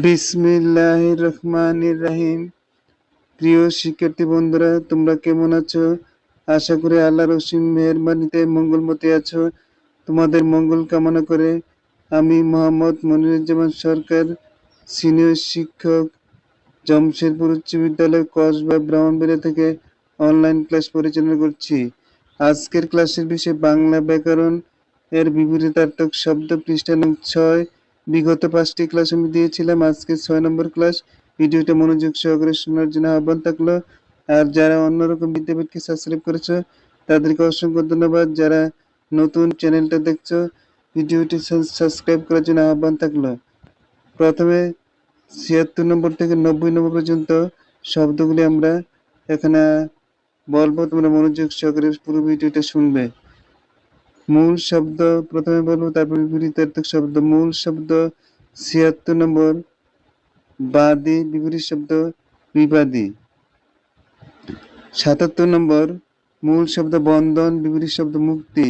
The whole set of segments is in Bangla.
বিসমিল্লাহ রহমানির রাহিম। প্রিয় শিক্ষার্থী বন্ধুরা, তোমরা কেমন আছো? আশা করি আল্লাহ রসিম মেহরবানিতে মঙ্গলমতি আছো। তোমাদের মঙ্গল কামনা করে আমি মোহাম্মদ মনিরুজ্জামান সরকার, সিনিয়র শিক্ষক, জমশেদপুর উচ্চ বিদ্যালয়, কসবা, ব্রাহ্মণবাড়িয়া থেকে অনলাইন ক্লাস পরিচালনা করছি। আজকের ক্লাসের বিষয় বাংলা ব্যাকরণ। এর বিপরীতার্থক শব্দ পৃষ্ঠা নং ছয়। বিগত পাঁচটি ক্লাস আমি দিয়েছিলাম। আজকে ছয় নম্বর ক্লাস। ভিডিওটা মনোযোগ সহকারে শোনার জন্য আহ্বান থাকল। আর যারা অন্যরকম বিদ্যাপীঠকে সাবস্ক্রাইব করেছ, তাদেরকে অসংখ্য ধন্যবাদ। যারা নতুন চ্যানেলটা দেখছ, ভিডিওটি সাবস্ক্রাইব করার জন্য আহ্বান থাকল। প্রথমে ছিয়াত্তর নম্বর থেকে নব্বই নম্বর পর্যন্ত শব্দগুলি আমরা এখানে বলব। তোমরা মনোযোগ সহকারে পুরো ভিডিওটা শুনবে। মূল শব্দ প্রথমে বলব, তারপর বিপরীতার্থক শব্দ। মূল শব্দ ছিয়াত্তর নম্বর। বাদী, বিপরীত শব্দ বিবাদী। সাতাত্তর নম্বর। মূল শব্দ বন্ধন, বিপরীত শব্দ মুক্তি।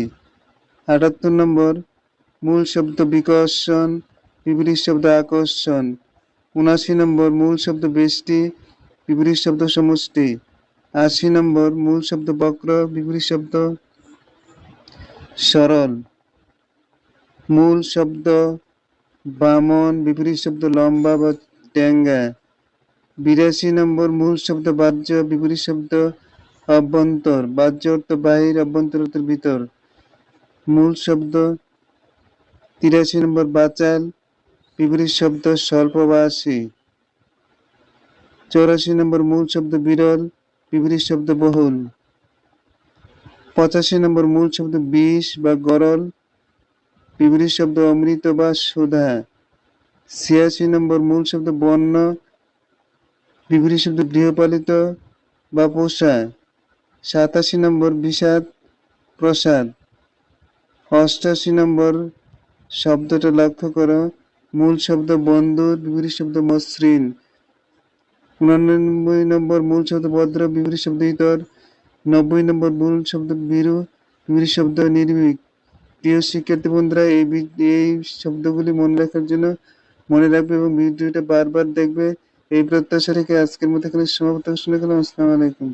আটাত্তর নম্বর। মূল শব্দ বিকর্ষণ, বিপরীত শব্দ আকর্ষণ। উনাশি নম্বর। মূল শব্দ বেষ্টি, বিপরীত শব্দ সমষ্টি। আশি নম্বর। মূল শব্দ বক্র, বিপরীত শব্দ সরল। মূল শব্দ বামন, বিপরীত শব্দ লম্বা বা ট্যাঙ্গা। বিরাশি নম্বর মূল শব্দ বাহ্য, বিপরীত শব্দ অভ্যন্তর। বাহ্য অর্থ বাহির, অভ্যন্তর অর্থ ভিতর। মূল শব্দ তিরাশি নম্বর বাচাল, বিপরীত শব্দ স্বল্প বা আশি চৌরাশি নম্বর মূল শব্দ বিরল, বিপরীত শব্দ বহুল। পঁচাশি নম্বর মূল শব্দ বিষ বা গরল, বিপরীত শব্দ অমৃত বা সুধা, ছিয়াশি নম্বর মূল শব্দ বন্য বিপরীত শব্দ গৃহপালিত বা পোষা, সাতাশি নম্বর বিষাদ, প্রসাদ, অষ্টাশি নম্বর শব্দটা লক্ষ্য করো, মূল শব্দ বন্ধু, বিপরীত শব্দ মসৃণ, উনানব্বই নম্বর মূল শব্দ ভদ্র, বিপরীত শব্দ ইতর নব্বই নম্বর মূল শব্দ বীরু বিপরীত শব্দ নির্ভীক। প্রিয় শিক্ষার্থী বন্ধুরা, এই এই শব্দগুলি মনে রাখার জন্য মনে রাখবে এবং ভিডিওটা বারবার দেখবে। এই প্রত্যাশা রেখে আজকের মতো এখানে সমাপ্ত। ঘোষণা করলাম আসসালামু আলাইকুম।